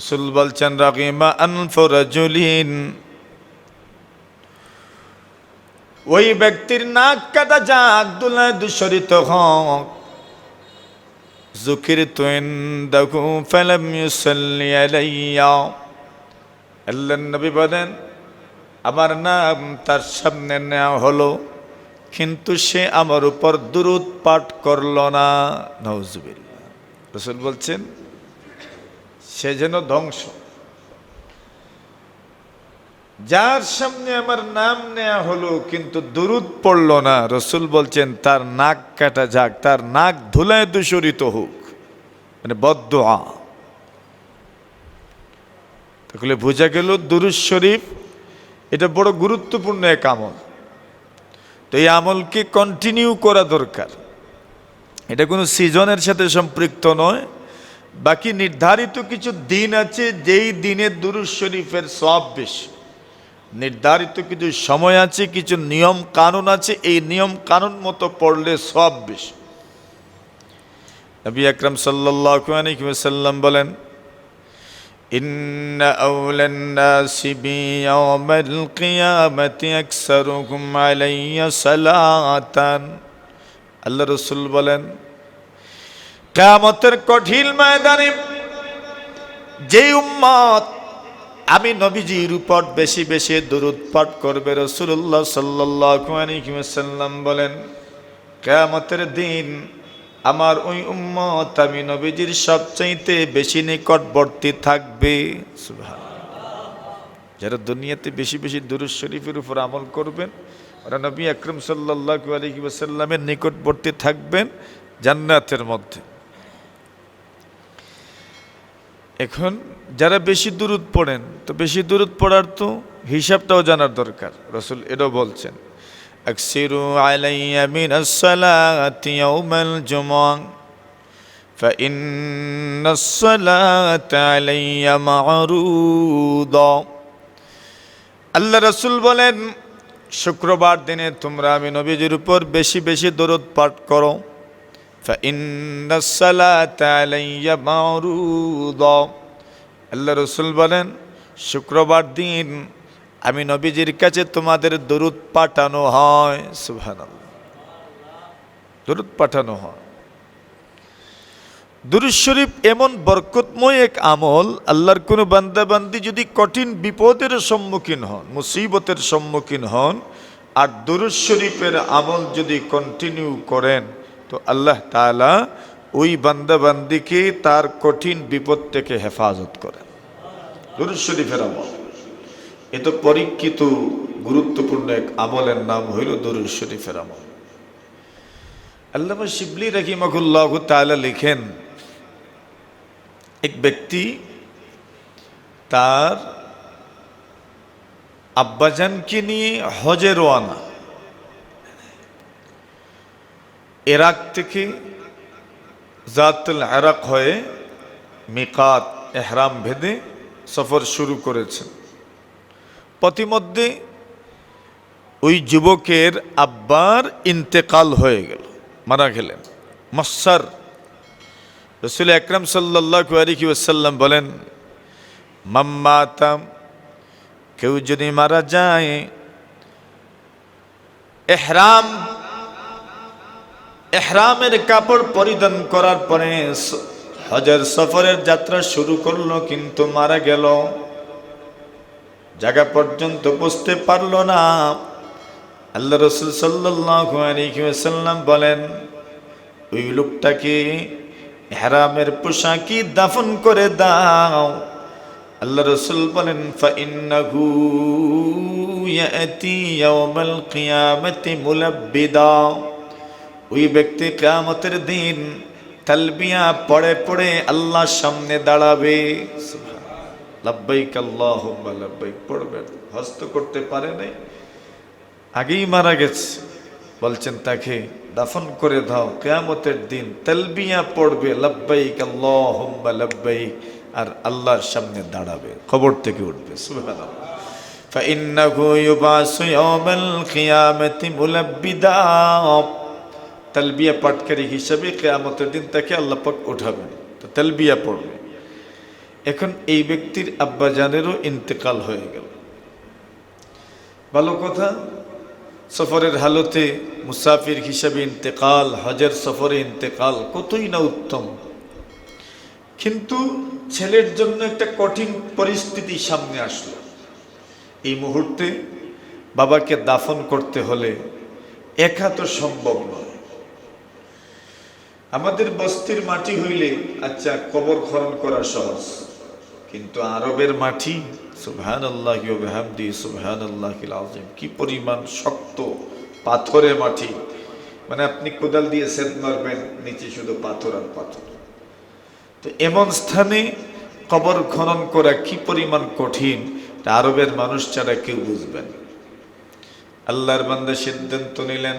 রসুল বলছেন রাকিমা আনফরাজুলিন ওই ব্যক্তির নাক কাটা যাক দুলা দুশরিত হক। জুকির তুইন দাকু ফালাম ইউসাল্লি আলাইয়া। আল্লাহ নবী বলেন, আমার নাম তার সামনে নেওয়া হলো, কিন্তু সে আমার উপর দুরুদ পাঠ করল না। নজবিল্লা রসুল বলছেন সে যেন ধ্বংস। যার সামনে আমার নাম নেয়া হলো, কিন্তু দুরুদ পড়ল না, রসুল বলছেন, তার নাক কাটা যাক, তার নাক ধুলায় দূষরিত হোক। মানে বদ্ধ তাহলে বোঝা গেল দুরুদ শরীফ, এটা বড় গুরুত্বপূর্ণ এক আমল। তো এই আমলকে কন্টিনিউ করা দরকার। এটা কোনো সিজনের সাথে সম্পৃক্ত নয়। বাকি নির্ধারিত কিছু দিন আছে যেই দিনে দুরুজ শরীফের সব বেশি নির্ধারিত কিছু সময় আছে কিছু নিয়ম কানুন আছে এই নিয়ম কানুন মতো পড়লে সব বেশি নবী আকরম সাল্লাম বলেন إن أولى الناس بي يوم القيامة أكثرهم علي صلاة আল্লাহ রসুল বলেন কামতের কঠিন ময়দানে যে উম্মত আমি নবীজির উপর বেশি বেশি দূরত পাঠ করবে রসুল্লাহ সাল্লাম বলেন, কেয়ামতের দিন আমার ওই উম্মত আমি নবীজির সবচাইতে বেশি নিকটবর্তী থাকবে। যারা দুনিয়াতে বেশি বেশি দুরুজ শরীফের উপর আমল করবেন, ওরা নবী আকরম সাল্লাহ আলহি ওসাল্লামের নিকটবর্তী থাকবেন জান্নাতের মধ্যে এখন যারা বেশি দূরত পড়েন তো বেশি দূরত পড়ার তো হিসাবটাও জানার দরকার রসুল এটাও বলছেন আকসিরু আলাইয়া মিন আসসালাতি ইয়াউমাল জুমআ فإن الصلاة علي معروضة আল্লাহ রসুল বলেন শুক্রবার দিনে তোমরা আমি নবীজির উপর বেশি বেশি দরদ পাঠ করো فإن الصلاة علي معروضة আল্লাহ রসুল বলেন শুক্রবার দিন আমি নবীজির কাছে তোমাদের দরুদ পাঠানো হয় সুহান দরুদ পাঠানো হয় দুরুদ শরীফ এমন বরকতময় এক আমল আল্লাহর কোনো বান্দাবান্দি যদি কঠিন বিপদের সম্মুখীন হন মুসিবতের সম্মুখীন হন আর দুরুদ শরীফের আমল যদি কন্টিনিউ করেন তো আল্লাহ তাআলা ওই বান্দাবান্দিকে তার কঠিন বিপদ থেকে হেফাজত শরীফের আমল। এ তো পরীক্ষিত গুরুত্বপূর্ণ এক আমলের নাম হইল দরুদ শরীফের আমল। আল্লামা শিবলি রহিমকুল্লাহ তাআলা লিখেন, এক ব্যক্তি তার আব্বাজানকে নিয়ে হজে রোয়ানা এরাক থেকে জাতুল আরাক হয়ে মিকাত, এহরাম ভেদে সফর শুরু করেছেন পথিমধ্যে ওই যুবকের আব্বার ইন্তেকাল হয়ে গেল, মারা গেলেন। মৎসার রসুল আকরম সাল্লাহ আলিকি ওসাল্লাম বলেন মাম্মাতাম কেউ যদি মারা যায়, এহরাম এহরামের কাপড় পরিধান করার পরে হজের সফরের যাত্রা শুরু করল, কিন্তু মারা গেল। জায়গা পর্যন্ত বুঝতে পারল না। আল্লাহ রসুল সাল্লাম বলেন, ওই লোকটাকে হেরামের পোশাকি দাফন করে দাও। আল্লাহ রসুল বলেন ফাইন্নাহু ইয়াতি মুলাব্বিদা। ওই ব্যক্তি কিয়ামতের দিন তালবিয়া পড়ে পড়ে আল্লাহর সামনে দাঁড়াবে লাব্বাইক আল্লাহুম্মা লাব্বাইক পড়বে হস্ত করতে পারে নাই আগেই মারা গেছে বলছেন তাকে দাফন করে দাও কেয়ামতের দিন তেলবিয়া পড়বে লাব্বাইক আল্লাহুম্মা লাব্বাইক আর আল্লাহর সামনে দাঁড়াবে খবর থেকে উঠবে সুবহানাল্লাহ فإنه يبعث يوم القيامة ملبدا তালবিয়া পাটকারী হিসাবে কেয়ামতের দিন তাকে আল্লাহ পাক উঠাবেন। তো তালবিয়া পড়বে। এখন এই ব্যক্তির আব্বাজানেরও ইন্তেকাল হয়ে গেল। ভালো কথা, সফরের হালতে মুসাফির হিসাবে ইন্তেকাল, হজের সফরে ইন্তেকাল কতই না উত্তম। কিন্তু ছেলের জন্য একটা কঠিন পরিস্থিতি সামনে আসলো। এই মুহূর্তে বাবাকে দাফন করতে হলে একা তো সম্ভব নয়। আমাদের বস্তির মাটি হইলে আচ্ছা কবর খনন করা সহজ। কিন্তু আরবের মাটি সুবহান আল্লাহ হামদি সুবহান আল্লাহ আজিম কি পরিমাণ শক্ত পাথরে মাটি। মানে আপনি কোদাল দিয়ে সেদ মারবেন, নিচে শুধু পাথর আর পাথর। তো এমন স্থানে কবর খনন করা কি পরিমাণ কঠিন, তা আরবের মানুষ ছাড়া কেউ বুঝবেন আল্লাহর বান্দা সিদ্ধান্ত নিলেন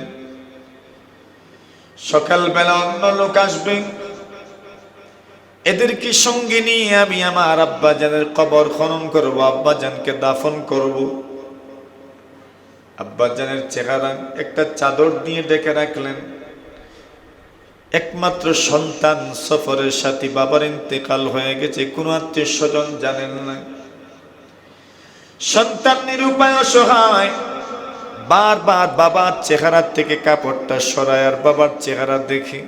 সকালবেলা অন্য লোক আসবে। এদেরকে সঙ্গে নিয়ে আমি আমার আব্বাজানের কবর খনন করব, আব্বাজানকে দাফন করব। আব্বাজানের চেহারা একটা চাদর দিয়ে ডেকে রাখলেন। একমাত্র সন্তান সফরের সাথী, বাবার ইন্তেকাল হয়ে গেছে, কোনো আত্মীয় স্বজন জানেন না। সন্তান নিরুপায় অসহায়। বারবার বাবার চেহারার থেকে কাপড়টা সরায় আর বাবার চেহারা দেখি।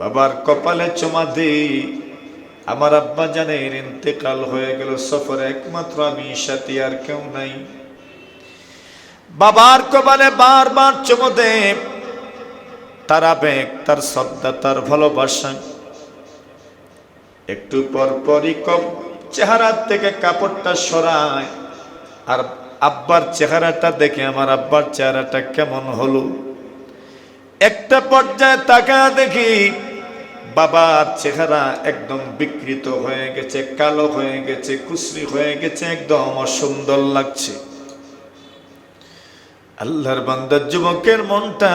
বাবার কপালে চমা দেই। আমার আব্বা জানের ইন্তেকাল হয়ে গেল সফরে, একমাত্র আমি, সাথী আর কেউ নাই। বাবার কপালে বারবার চমো দে তার আবেগ, তার শ্রদ্ধা তার ভালোবাসা। একটু পর পরই কপ চেহারার থেকে কাপড়টা সরায় আর আব্বার চেহারাটা দেখে আমার আব্বার চেহারাটা কেমন হলো? একটা পর্যায়ে তাকা দেখি বাবার চেহারা একদম বিকৃত হয়ে গেছে, কালো হয়ে গেছে কুসরি হয়ে গেছে, একদম অসুন্দর লাগছে। আল্লাহর বান্দার যুবকের মনটা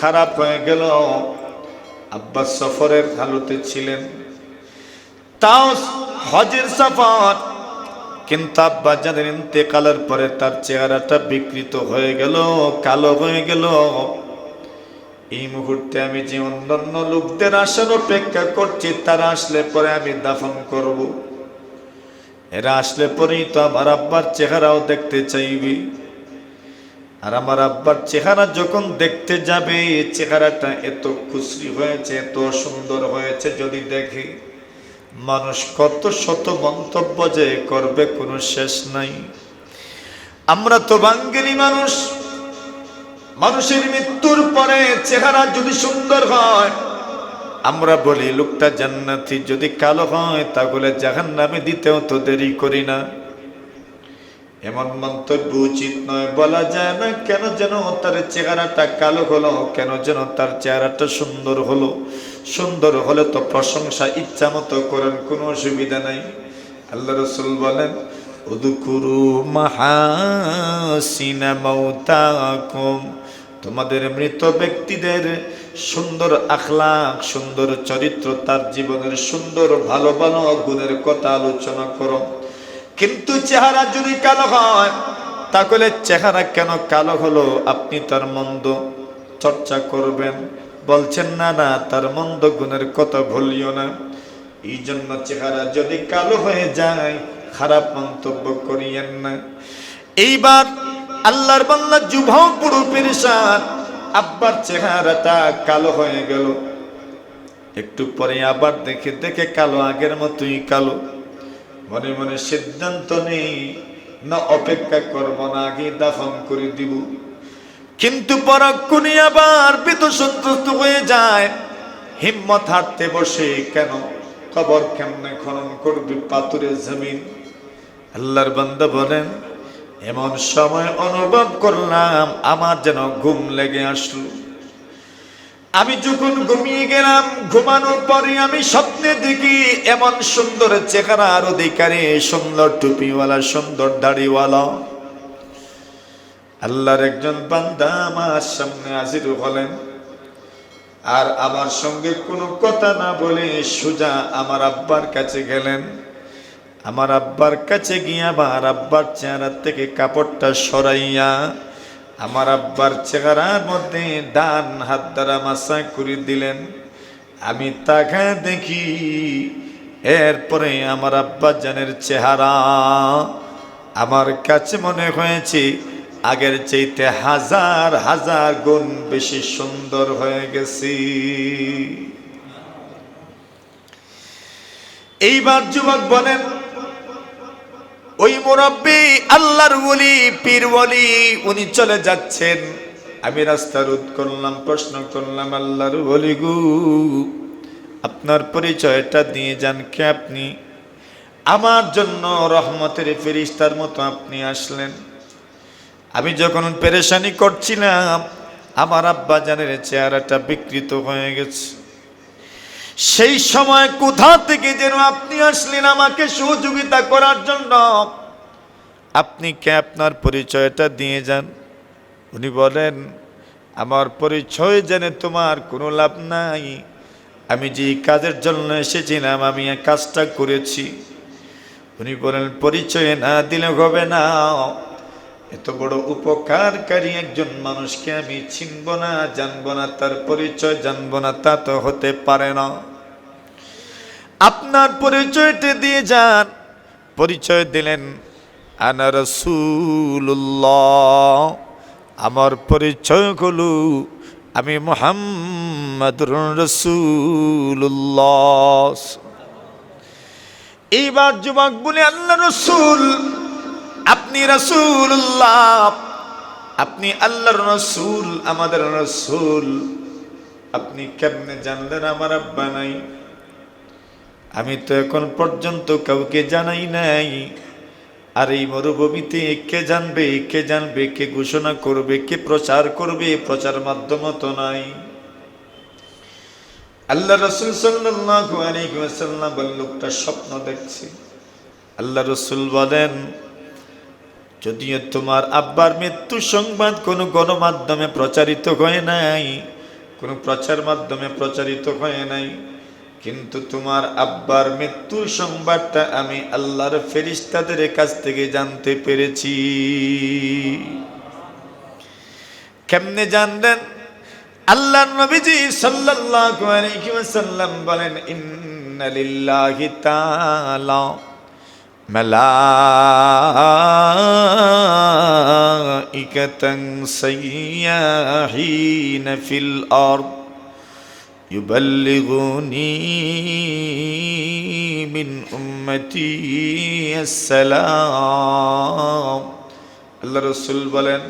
খারাপ হয়ে গেল। আব্বা সফরের হালতে ছিলেন। তাও হজের সফর কিন্তু আব্বা যাদের ইন্তেকালের পরে তার চেহারাটা বিকৃত হয়ে গেল, কালো হয়ে গেল। এই মুহূর্তে আমি যে অন্যান্য লোকদের আসার অপেক্ষা করছি, তারা আসলে পরে আমি দাফন করব। এরা আসলে পরেই তো আমার আব্বার চেহারাও দেখতে চাইবে। আর আমার আব্বার চেহারা যখন দেখতে যাবে, চেহারাটা এত খুশি হয়েছে, এত সুন্দর হয়েছে যদি দেখে। মানুষ কত শত মন্তব্য যে করবে, কোনো শেষ নাই। আমরা তো বাঙ্গেলি মানুষ। মানুষের মৃত্যুর পরে চেহারা যদি সুন্দর হয়, আমরা বলি, লোকটা জান্নাতি। যদি কালো হয়, তাহলে জাহান্নামে দিতেও তো দেরি করি না। এমন মন্তব্য উচিত নয়। বলা যায় না, কেন যেন তার চেহারাটা কালো হলো, কেন যেন তার চেহারাটা সুন্দর হলো। সুন্দর হলে তো প্রশংসা, ইচ্ছা মতো করেন, কোনো অসুবিধা নাই। আল্লাহ রসুল বলেন, উদুকুরু মাহাসিনা তোমাদের মৃত ব্যক্তিদের সুন্দর আখলাক সুন্দর চরিত্র, তার জীবনের সুন্দর ভালো ভালো গুণের কথা আলোচনা করো। কিন্তু চেহারা যদি কালো হয়, তাহলে চেহারা কেন কালো হলো? আপনি তার মন্দ চর্চা করবেন। বলছেন, না না, তার মন্দ গুণের কথা ভুলিও না। এই জন্য চেহারা যদি কালো হয়ে যায়, খারাপ মন্তব্য করিয়েন না। এইবার আল্লাহর বাল্লা যুবক পুরো পেরেশান, আব্বার চেহারাটা কালো হয়ে গেল। একটু পরে আবার দেখে দেখে কালো, আগের মতোই কালো। মনে মনে সিদ্ধান্ত নেই, না অপেক্ষা করব না, আগে দাফন করে দিব। কিন্তু পরাক্ষণে আবার বিত সন্তুষ্ট হয়ে যায়। হিম্মত হাঁটতে বসে কেন? কবর কেমনে খনন করবি পাথুরের জমিন? আল্লাহর বান্দা বলেন, এমন সময় অনুভব করলাম, আমার যেন ঘুম লেগে আসলো। আমি যখন ঘুমিয়ে গেলাম, ঘুমানোর পরে আমি স্বপ্নে দেখি এমন সুন্দর চেহারার অধিকারী, সুন্দর টুপিওয়ালা, সুন্দর দাড়িওয়ালা। আল্লাহর একজন বান্দা আমার সামনে হাজির হলেন। আর আমার সঙ্গে কোনো কথা না বলে সোজা আমার আব্বার কাছে গেলেন। আমার আব্বার কাছে গিয়ে আমার আব্বার চেহারা থেকে কাপড়টা সরাইয়া আমার আব্বার চেহারার মধ্যে ডান হাত দ্বারা মাসা করে দিলেন। আমি তাকে দেখি, এরপরে আমার আব্বা জানের চেহারা আমার কাছে মনে হয়েছে, আগের চাইতে হাজার হাজার গুণ বেশি সুন্দর হয়ে গেছি। এইবার যুবক বলেন ওই মুরব্বী আল্লাহর ওলি, পীর ওলি, উনি চলে যাচ্ছেন। আমি রাস্তা রোধ করলাম, প্রশ্ন করলাম, আল্লাহর ওলি গু, আপনার পরিচয়টা দিয়ে যান কে আপনি? আমার জন্য রহমতের ফেরিস্তার মতো আপনি আসলেন। আমি যখন পেরেশানি করছিলাম, আমার আব্বা জানের চেহারাটা বিকৃত হয়ে গেছে। সেই সময় কোথা থেকে যেন আপনি আসলেন আমাকে সহযোগিতা করার জন্য? আপনি কে আপনার পরিচয়টা দিয়ে যান? উনি বলেন, আমার পরিচয় জেনে তোমার কোনো লাভ নাই। আমি যে কাজের জন্য এসেছিলাম, আমি কাজটা করেছি। উনি বলেন, পরিচয় না দিলে হবে না। এত বড় উপকারকারী একজন মানুষকে আমি চিনব না, জানব না, তার পরিচয় জানব না, তা তো হতে পারে না। আপনার পরিচয়টা দিয়ে যান। পরিচয় দিলেন, আনা রসুল্লাহ আমার পরিচয় হলো, আমি মোহাম্মদ রসুল্লাহ এইবার যুবক বলে, আল্লাহ রসুল, আপনি রসুল্লাহ আপনি আল্লাহর রসুল, আমাদের রসুল। আপনি কেমনে জানলেন আমার আব্বা নাই? আমি তো এখন পর্যন্ত কাউকে জানাই নাই। আর এই মরুভূমিতে কে জানবে কে জানবে, কে ঘোষণা করবে, কে প্রচার করবে, প্রচার মাধ্যম তো নাই। আল্লাহ রসুল ওয়াসাল্লাম বলেন লোকটা স্বপ্ন দেখছে। আল্লাহ রসুল বলেন, যদিও তোমার আব্বার মৃত্যু সংবাদ কোনো গণমাধ্যমে প্রচারিত হয় নাই, কোনো প্রচার মাধ্যমে প্রচারিত হয় নাই কিন্তু তোমার আব্বার মৃত্যুর সংবাদটা আমি আল্লাহর ফেরিস্তাদের কাছ থেকে জানতে পেরেছি। কেমনে জানলেন? আল্লাহ নবীজি সাল্লাল্লাহু বলেন, ইন্না লিল্লাহি সাইয়াহিন ফিল আরদ। يبلغوني من أمتي السلام আল্লাহ রসুল বলেন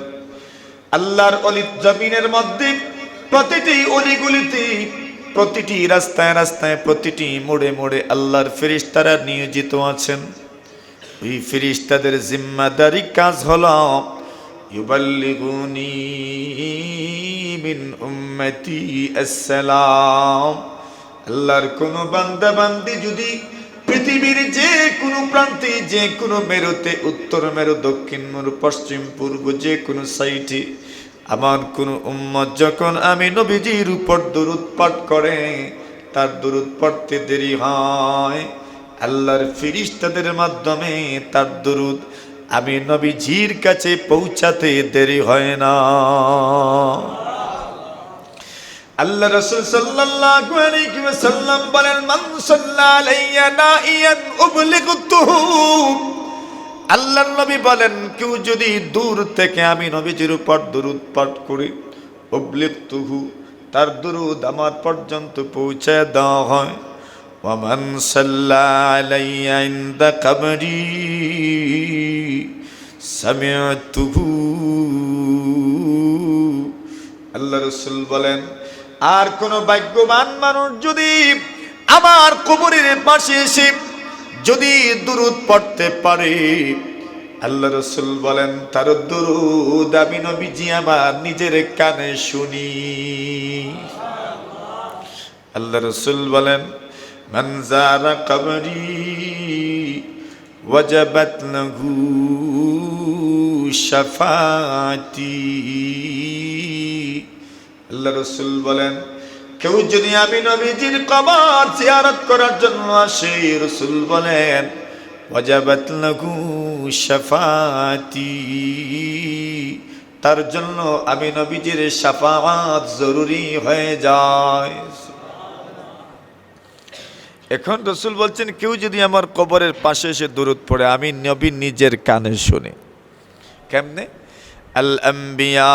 আল্লাহর অলি জমিনের মধ্যে প্রতিটি অলিগুলিতে প্রতিটি রাস্তায় রাস্তায় প্রতিটি মোড়ে মোড়ে আল্লাহর ফেরিস্তারা নিয়োজিত আছেন ওই ফেরিস্তাদের জিম্মাদারি কাজ হলো ইউবাল্লিগুনি মিন উম্মতি আসসালাম আল্লাহর কোন বান্দা বান্দি যদি পৃথিবীর যে কোনো প্রান্তে, যে কোনো মেরুতে, উত্তর মেরু, দক্ষিণ মেরু, পশ্চিম, পূর্ব যে কোনো সাইটে আমার কোন উম্মত যখন আমি নবীজির উপর দরুদ পাঠ করে, তার দরুদ পড়তে দেরি হয়। আল্লাহর ফিরিস্তাদের মাধ্যমে তার দরুদ আমি নবীজির কাছে পৌঁছাতে দেরি হয় না। আল্লাহ রাসূল সাল্লাল্লাহু আলাইহি ওয়াসাল্লাম বলেন, মান সাল্লা আলাইয়া নাইয়ান উবলিগতুহু আল্লাহর নবী বলেন, কেউ যদি দূর থেকে আমি নবীজির উপর দরুদ পাঠ করি উবলিগতুহু তার দরুদ আমার পর্যন্ত পৌঁছে দেওয়া হয়। ওয়ামান সাল্লা আলাইয়া ইনদা কবরি। আল্লাহ রসুল বলেন, আর কোন ভাগ্যবান মানুষ যদি আমার কবরের পাশে এসে যদি দুরুদ পড়তে পারে। আল্লাহ রসুল বলেন, তার দুরুদ আমি নবীজি আমার নিজের কানে শুনি। আল্লাহ রসুল বলেন মনজারা কবরি ওয়াজাবাত লাহু শাফাতি আল্লাহ রসুল বলেন, কেউ যদি আমি নবীজির কবর জিয়ারত করার জন্য আসে, রসুল বলেন ওয়াজাবাত লাহু শাফাতি তার জন্য আমি নবীজির শাফাত জরুরি হয়ে যায়। এখন রসুল বলছেন, কেউ যদি আমার কবরের পাশে এসে দূরত পড়ে, আমি নবী নিজের কানে শুনি। কেমনে? আল আম্বিয়া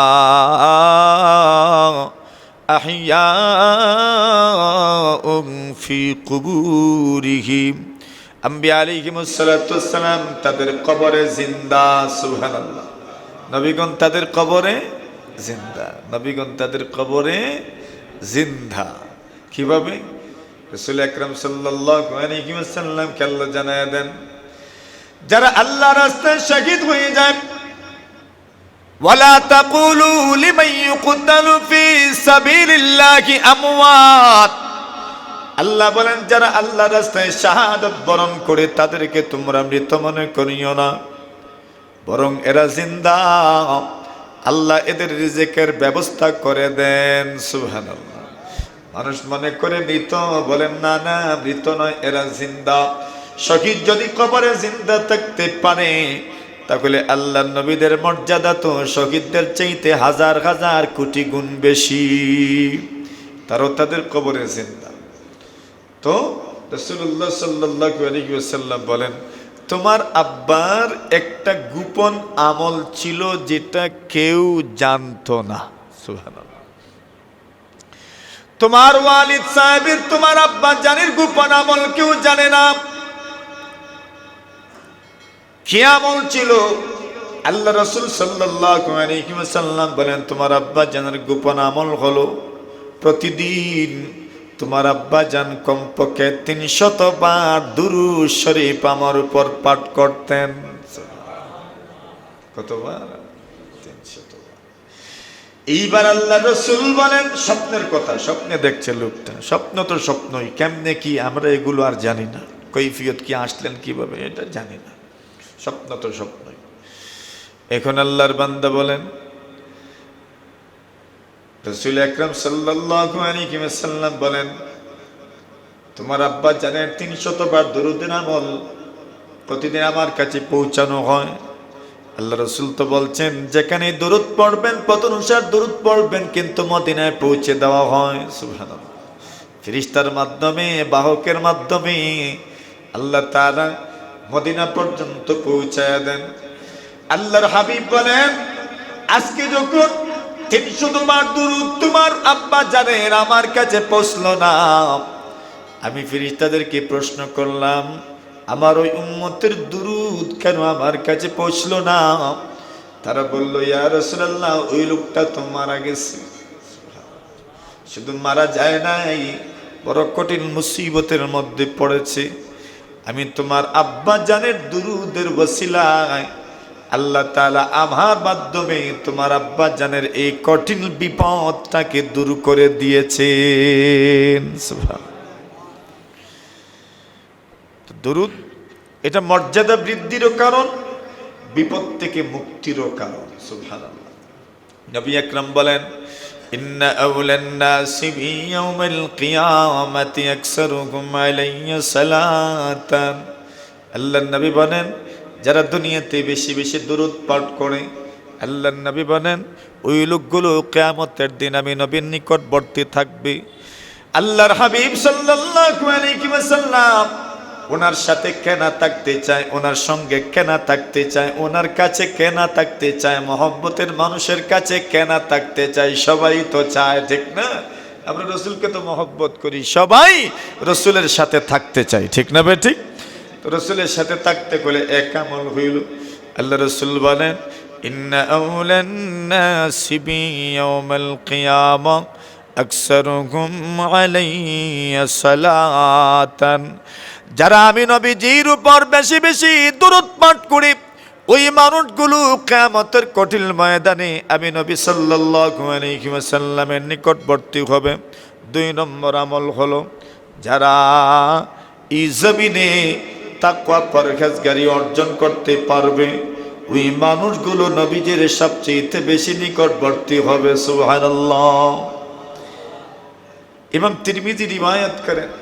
আহিয়া ফি তাদের কবরে জিন্দা, সুবহানাল্লাহ। নবীগণ তাদের কবরে জিন্দা। নবীগণ তাদের কবরে জিন্দা। কীভাবে? রসুল আকরম সাল্লাম আল্লাহ জানায় দেন, যারা আল্লাহ রাস্তায় শহীদ হয়ে যায় ওয়ালা তাকুলু লিমান ইউকতালু ফি সাবিলিল্লাহি আমওয়াত। আল্লাহ বলেন, যারা আল্লাহ রাস্তায় শাহাদত বরণ করে, তাদেরকে তোমরা মৃত মনে করিও না। বরং এরা জিন্দা। আল্লাহ এদের রিজেকের ব্যবস্থা করে দেন। সুবহানাল্লাহ। মানুষ মনে করে মৃত, বলেন, না না, মৃত নয়, এরা জিন্দা। শহীদ যদি কবরে জিন্দা থাকতে পারে, তাহলে আল্লাহ নবীদের মর্যাদা তো শহীদদের চাইতে হাজার হাজার কোটি গুণ বেশি। তারও তাদের কবরে জিন্দা। তো রসুল্লাহ সাল্লাহ বলেন, তোমার আব্বার একটা গোপন আমল ছিল যেটা কেউ জানতো না। সুবহানাল্লাহ। তোমার ওয়ালিদ সাহেবের, তোমার আব্বা জানির গোপন আমল কেউ জানে না। কি আমল ছিল? আল্লাহ রসুল সাল্লাম বলেন, তোমার আব্বা জানের গোপন আমল হলো, প্রতিদিন তোমার আব্বা জান কমপক্ষে তিনশত বার দুরু শরীফ আমার উপর পাঠ করতেন। কতবার? এইবার আল্লাহ রসুল বলেন, স্বপ্নের কথা, স্বপ্নে দেখছে লোকটা। স্বপ্ন তো স্বপ্নই, কেমনে কি, আমরা এগুলো আর জানি না। কৈফিয়ত কি, আসলেন কীভাবে, এটা জানি না। স্বপ্ন তো স্বপ্নই। এখন আল্লাহর বান্দা বলেন, রসুল আকরম সাল্লাম বলেন, তোমার আব্বা জানেন তিনশত বার দরুদিন আমল প্রতিদিন আমার কাছে পৌঁছানো হয়। আল্লাহ রসুল তো বলছেন যেখানে দূরত পড়বেন কত অনুসার দূরত পড়বেন, কিন্তু মদিনায় পৌঁছে দেওয়া হয়। সুভান ফিরিস্তার মাধ্যমে, বাহকের মাধ্যমে আল্লাহ তারা মদিনা পর্যন্ত পৌঁছায় দেন। আল্লাহর হাবিব বলেন, আজকে যখন তিনশো তোমার দূরত তোমার আব্বা জানেন আমার কাছে পৌঁছলো না। আমি ফিরিস্তাদেরকে প্রশ্ন করলাম আমার ওই উম্মতের দুরুদ কেন আমার কাছে পৌঁছলো না? তারা বলল, ইয়া রসুল্লাহ ওই লোকটা তো মারা গেছে। শুধু মারা যায় নাই, বড় কঠিন মুসিবতের মধ্যে পড়েছে। আমি তোমার আব্বা জানের দুরুদের বসিলায় আল্লাহ তালা আমার মাধ্যমে তোমার আব্বা জানের এই কঠিন বিপদটাকে দূর করে দিয়েছেন। সুবহানাল্লাহ। দরুদ এটা মর্যাদা বৃদ্ধিরও কারণ বিপদ থেকে মুক্তিরও কারণ সুবহানাল্লাহ নবী আকরাম বলেন إن أولى الناس بي يوم القيامة أكثرهم علي صلاة আল্লাহ নবী বলেন যারা দুনিয়াতে বেশি বেশি দূরত পাঠ করে আল্লাহ নবী বলেন ওই লোকগুলো কেয়ামতের দিন আমি নবীর নিকটবর্তী থাকবে আল্লাহর হাবিব সাল্লাল্লাহু আলাইহি ওয়াসাল্লাম ওনার সাথে কেনা থাকতে চায়, ওনার সঙ্গে কেনা থাকতে চায়, ওনার কাছে কেনা থাকতে চায়, মহব্বতের মানুষের কাছে কেনা থাকতে চায়, সবাই তো চায়, ঠিক না? আমরা রসুলকে তো মহব্বত করি, সবাই রসুলের সাথে থাকতে চাই, ঠিক না বে ঠিক রসুলের সাথে থাকতে গেলে এক আমল হইল। আল্লাহ রসুল বলেন, ইন্না আউলান নাসি বি ইয়াউমাল কিয়ামা। সালাতান যারা আমি নবীজির উপর বেশি বেশি দূরত পাঠ করি, ওই মানুষগুলো কেমতের কঠিন ময়দানে আমি নবী সাল্লাল্লাহু নিকটবর্তী হবে। দুই নম্বর আমল হলো, যারা এই জমিনে তাকওয়া, পরহেজগারি অর্জন করতে পারবে, ওই মানুষগুলো নবীজের সবচেয়ে বেশি নিকটবর্তী হবে, সুবহানাল্লাহ। ইমাম তিরমিজি রিবায়াত করেন নবী আকরম সাল্লাল্লাহু আলাইহি ওয়াসাল্লাম মুআজ ইবনে জাবাল রাদিয়াল্লাহু তাআলা আনহু বলেন আল্লাহ রাসূল সাল্লাল্লাহু আলাইহি ওয়াসাল্লাম আমাকে ইয়ামান পাঠাইলেন ওই মানুষগুলো কেয়ামতের দিন আমি নবী সাল্লাল্লাহু আলাইহি ওয়াসাল্লামের নিকটবর্তী হবে দুই নম্বর আমল হলো যারা এই জমিনে তাকওয়া পরহেজগারি অর্জন করতে পারবে ওই মানুষগুলো নবীজির সবচেয়ে বেশি নিকটবর্তী হবে সুবহানাল্লাহ ইমাম তিরমিজি রিওয়ায়াত করেন নবী আকরম সাল্লাল্লাহু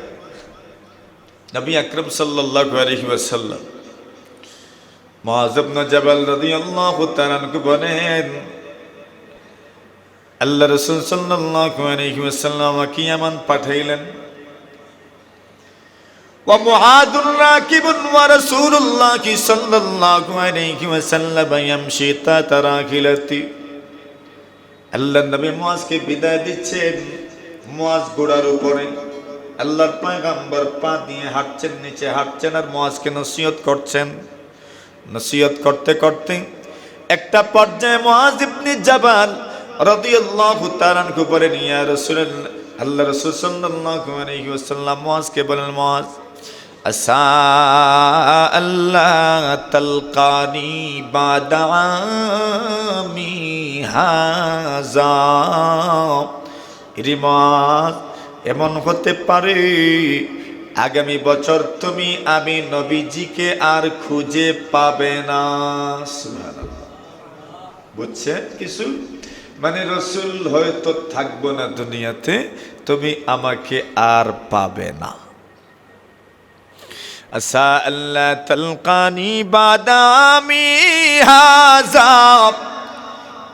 আলাইহি ওয়াসাল্লাম মুআজ ইবনে জাবাল রাদিয়াল্লাহু তাআলা আনহু বলেন আল্লাহ রাসূল সাল্লাল্লাহু আলাইহি ওয়াসাল্লাম আমাকে ইয়ামান পাঠাইলেন ومعاذ راكب ورسول الله صلى الله عليه وسلم يمشي تحت راحلته আল্লাহ নবী মুয়াজকে বিদায় দিচ্ছেন মুয়াজ ঘোড়ার উপরে। আল্লাহর পয়গাম্বর পা দিয়ে হাঁটছেন নিচে। হাঁটছেন আর মুয়াজকে নসিহত করছেন। নসিহত করতে করতে একটা পর্যায়ে মুয়াজ ইবনে জাবাল রাদিয়াল্লাহু তাআলা আনহু বলেন, ইয়া রাসূলুল্লাহ, আল্লাহ রাসূল সাল্লাল্লাহু আলাইহি ওয়াসাল্লাম মুয়াজকে বলেন, মুয়াজ, আসা আল্লাহ তালকানি বাদামি হাজা। রিমাজ এমন হতে পারে, আগামী বছর তুমি আমি নবীজিকে আর খুঁজে পাবে না। বুঝছেন কিছু? মানে রসুল হয়তো থাকব না দুনিয়াতে, তুমি আমাকে আর পাবে না। আসা আল্লাহ তলকানি বাদামি হাজাব।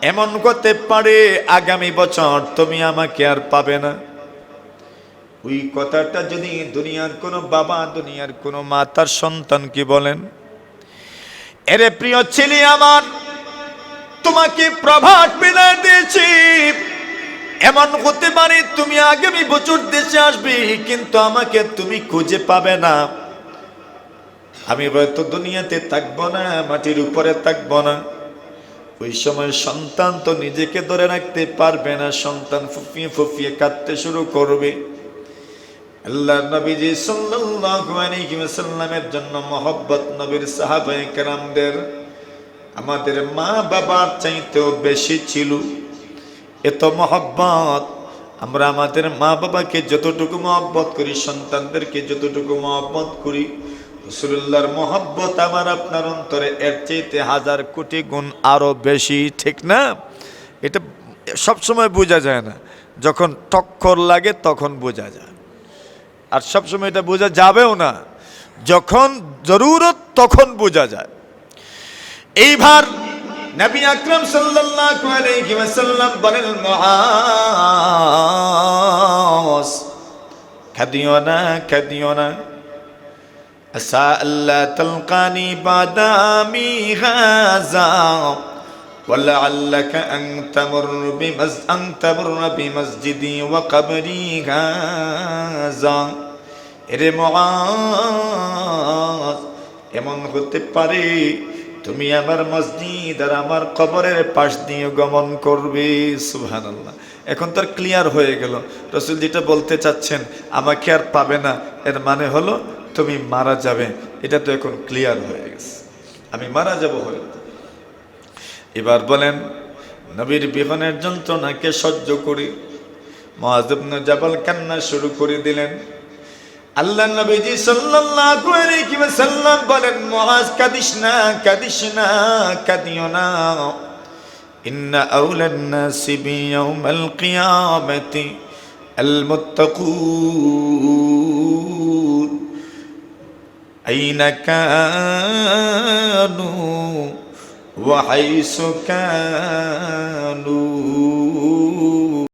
এমন করতে পারে আগামী বছর তুমি আমাকে আর পাবে না। ওই কথাটা যদি দুনিয়ার কোনো বাবা, দুনিয়ার কোনো মা তার সন্তানকে বলেন, এরে প্রিয় ছেলে আমার, তোমাকে প্রভাত বিদায় দিয়েছি। এমন হতে পারে তুমি আগামী বছর দেশে আসবে, কিন্তু আমাকে তুমি খুঁজে পাবে না। আমি হয়তো দুনিয়াতে থাকব না, মাটির উপরে থাকব না। ওই সময় সন্তান তো নিজেকে ধরে রাখতে পারবে না, সন্তান ফুফিয়ে ফুফিয়ে কাঁদতে শুরু করবে। আল্লাহ নবীজি ওয়াসাল্লামের জন্য মহব্বত নবীর সাহাবায়ে কেরামদের আমাদের মা বাবার চাইতেও বেশি ছিল। এত মহব্বত, আমরা আমাদের মা বাবাকে যতটুকু মহব্বত করি, সন্তানদেরকে যতটুকু মহব্বত করি রসুল্লাহর মহব্বত আমার আপনার অন্তরে এর চাইতে হাজার কোটি গুণ আরও বেশি, ঠিক না? এটা সবসময় বোঝা যায় না। যখন টক্কর লাগে তখন বোঝা যায়। আর সবসময় এটা বোঝা যাবেও না। যখন জরুরত তখন বোঝা যায়। এইবার নবী আকরাম ওয়াসাল্লাম বলেন মুআজ কাঁদিও না কাঁদিও না। আসা আল্লাহ তালকানি বাদামি হাজা ولعلك أن تمر بمز أن تمر بمسجدي وقبري هذا এরে মুআজ এমন হতে পারে তুমি আমার মসজিদ আর আমার কবরের পাশ দিয়ে গমন করবে সুহান আল্লাহ এখন তার ক্লিয়ার হয়ে গেল রসুল যেটা বলতে চাচ্ছেন আমাকে আর পাবে না এর মানে হলো তুমি মারা যাবে, এটা তো এখন ক্লিয়ার হয়ে গেছে। আমি মারা যাব হয়তো এবার বলেন, নবীর বিহনের যন্ত্রণাকে সহ্য করি মহাজবন জাবাল কান্না শুরু করে দিলেন। আল্লাহ নবীজি সাল্লাল্লাহু আলাইহি ওয়াসাল্লাম বলেন মুআজ কাদিস না কাদিস না, কাদিও না। ইন্না আউলান নাসি বিয়াউমাল কিয়ামাতি আল أين كانوا وحيث كانوا